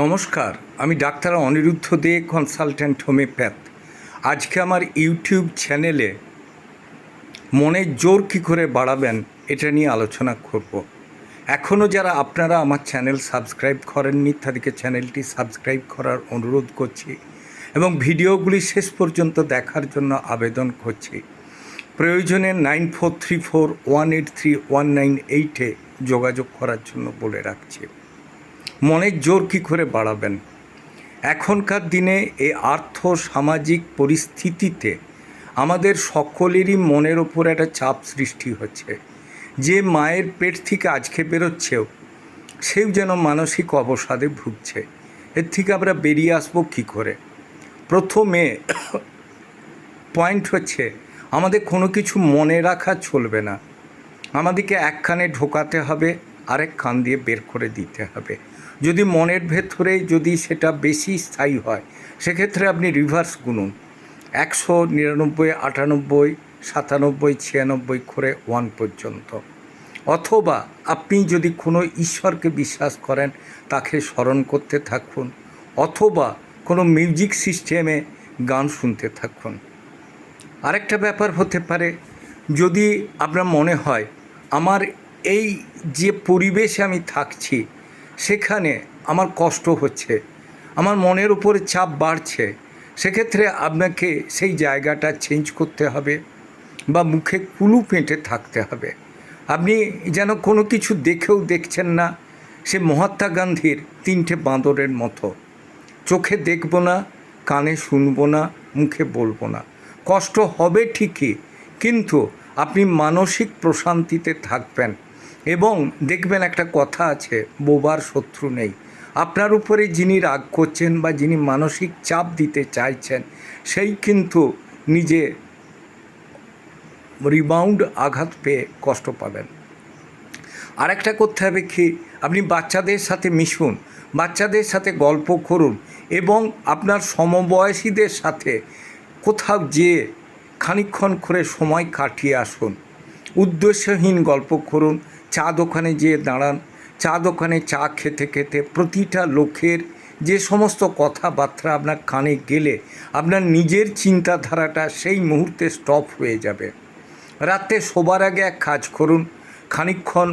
নমস্কার, আমি doctor Aniruddha De consultant homoeopath. আজকে আমার ইউটিউব চ্যানেলে মনের জোর কী করে বাড়াবেন এটা নিয়ে আলোচনা করব। এখনও যারা আপনারা আমার চ্যানেল সাবস্ক্রাইব করেননি, তাদেরকে চ্যানেলটি সাবস্ক্রাইব করার অনুরোধ করছি এবং ভিডিওগুলি শেষ পর্যন্ত দেখার জন্য আবেদন করছি। প্রয়োজনে nine four three four one eight three one nine এইটে যোগাযোগ করার জন্য বলে রাখছি। মনের জোর কী করে বাড়াবেন? এখনকার দিনে এই আর্থ সামাজিক পরিস্থিতিতে আমাদের সকলেরই মনের ওপর একটা চাপ সৃষ্টি হচ্ছে। যে মায়ের পেট থেকে আজকে বেরোচ্ছেও, সেও যেন মানসিক অবসাদে ভুগছে। এর থেকে আমরা বেরিয়ে আসব কী করে? প্রথমে পয়েন্ট হচ্ছে, আমাদের কোনো কিছু মনে রাখা চলবে না। আমাদেরকে এক কানে ঢোকাতে হবে, আরেক কান দিয়ে বের করে দিতে হবে। যদি মনের ভেতরে যদি সেটা বেশি স্থায়ী হয়, সেক্ষেত্রে আপনি রিভার্স গুনুন। একশো নিরানব্বই, আটানব্বই, সাতানব্বই, ছিয়ানব্বই করে ওয়ান পর্যন্ত। অথবা আপনি যদি কোনো ঈশ্বরকে বিশ্বাস করেন, তাকে স্মরণ করতে থাকুন, অথবা কোনো মিউজিক সিস্টেমে গান শুনতে থাকুন। আরেকটা ব্যাপার হতে পারে, যদি আপনার মনে হয়, আমার এই যে পরিবেশে আমি থাকছি সেখানে আমার কষ্ট হচ্ছে, আমার মনের উপরে চাপ বাড়ছে। সেক্ষেত্রে আপনাকে সেই জায়গাটা চেঞ্জ করতে হবে বা মুখে কুলু পেঁটে থাকতে হবে। আপনি যেন কোনো কিছু দেখেও দেখছেন না, সে মহাত্মা গান্ধীর তিনটে বাঁদরের মতো। চোখে দেখব না, কানে শুনব না, মুখে বলব না। কষ্ট হবে ঠিকই, কিন্তু আপনি মানসিক প্রশান্তিতে থাকবেন। এবং দেখবেন একটা কথা আছে, বোবার শত্রু নেই। আপনার উপরে যিনি রাগ করছেন বা যিনি মানসিক চাপ দিতে চাইছেন, সেই কিন্তু নিজে রিবাউন্ড আঘাত পেয়ে কষ্ট পাবেন। আরেকটা করতে হবে কি, আপনি বাচ্চাদের সাথে মিশুন, বাচ্চাদের সাথে গল্প করুন এবং আপনার সমবয়সীদের সাথে কোথাও যেয়ে খানিক্ষণ করে সময় কাটিয়ে আসুন। উদ্দেশ্যহীন গল্প করুন চা দোকানে যেয়ে দাঁড়ান। চা দোকানে চা খেতে খেতে প্রতিটা লোকের যে সমস্ত কথাবার্তা আপনার কানে গেলে, আপনার নিজের চিন্তাধারাটা সেই মুহূর্তে স্টপ হয়ে যাবে। রাতে শোবার আগে এক কাজ করুন। খানিক্ষণ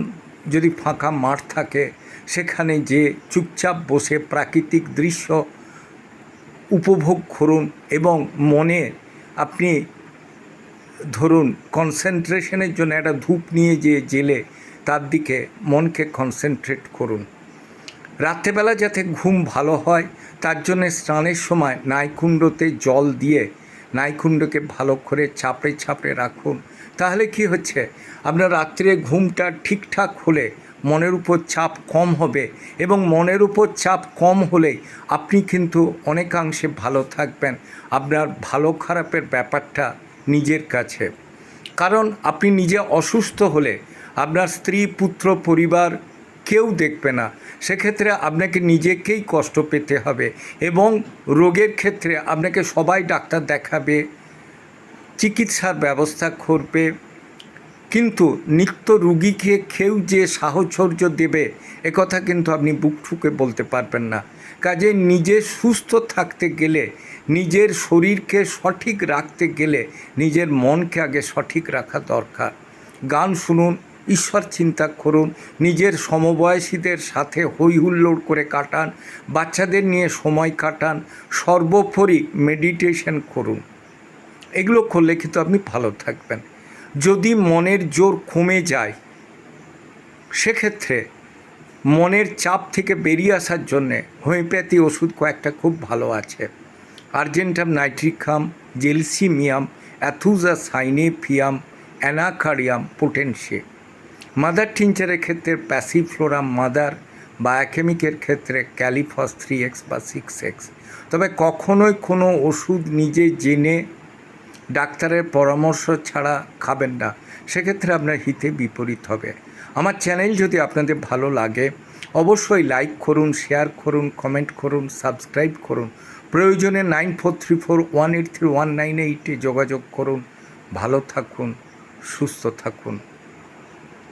যদি ফাঁকা মাঠ থাকে, সেখানে যে চুপচাপ বসে প্রাকৃতিক দৃশ্য উপভোগ করুন এবং মনে আপনি ধরুন কনসেন্ট্রেশনের জন্য একটা ধূপ নিয়ে যে জেলে তার দিকে মনকে কনসেন্ট্রেট করুন। রাত্রেবেলা যাতে ঘুম ভালো হয়, তার জন্য স্নানের সময় নাইকুণ্ডতে জল দিয়ে নাইকুণ্ডকে ভালো করে চাপড়ে চাপড়ে রাখুন। তাহলে কি হচ্ছে? আপনার রাত্রে ঘুমটা ঠিকঠাক হলে মনের উপর চাপ কম হবে এবং মনের উপর চাপ কম হলে আপনি কিন্তু অনেকাংশে ভালো থাকবেন। আপনার ভালো খারাপের ব্যাপারটা নিজের কাছে। কারণ আপনি নিজে অসুস্থ হলে আপনার স্ত্রী, পুত্র, পরিবার কেউ দেখবে না। সেক্ষেত্রে আপনাকে নিজেকেই কষ্ট পেতে হবে এবং রোগের ক্ষেত্রে আপনাকে সবাই ডাক্তার দেখাবে, চিকিৎসার ব্যবস্থা করবে। কিন্তু নিত্য রুগীকে কেউ যে সাহচর্য দেবে একথা কিন্তু আপনি বুক ঠুকে বলতে পারবেন না। কাজে নিজে সুস্থ থাকতে গেলে, নিজের শরীরকে সঠিক রাখতে গেলে, নিজের মনকে আগে সঠিক রাখা দরকার। গান শুনুন ঈশ্বর চিন্তা করুন, নিজের সমবয়সীদের সাথে হই হুল্লোড় করে কাটান, বাচ্চাদের নিয়ে সময় কাটান, সর্বোপরি মেডিটেশন করুন। এগুলো করলে কিন্তু আপনি ভালো থাকবেন। যদি মনের জোর কমে যায়, সেক্ষেত্রে মনের চাপ থেকে বেরিয়ে আসার জন্যে হোমিওপ্যাথি ওষুধ কয়েকটা খুব ভালো আছে। Argentum nitricum, gelsemium, aethusa cynapium, anacardium পোটেনশিয়ে mother টিনচারের ক্ষেত্রে প্যাসিফ্লোরাম মাদার বায়োকেমিকের ক্ষেত্রে ক্যালিফস থ্রি এক্স বা সিক্স এক্স। তবে কখনোই কোনো ওষুধ নিজে জেনে ডাক্তারের পরামর্শ ছাড়া খাবেন না। সেক্ষেত্রে আপনার হিতে বিপরীত হবে। আমার চ্যানেল যদি আপনাদের ভালো লাগে, অবশ্যই লাইক করুন, শেয়ার করুন, কমেন্ট করুন, সাবস্ক্রাইব করুন। প্রয়োজনে nine four three four one eight three one nine এইটে যোগাযোগ করুন। ভালো থাকুন, সুস্থ থাকুন।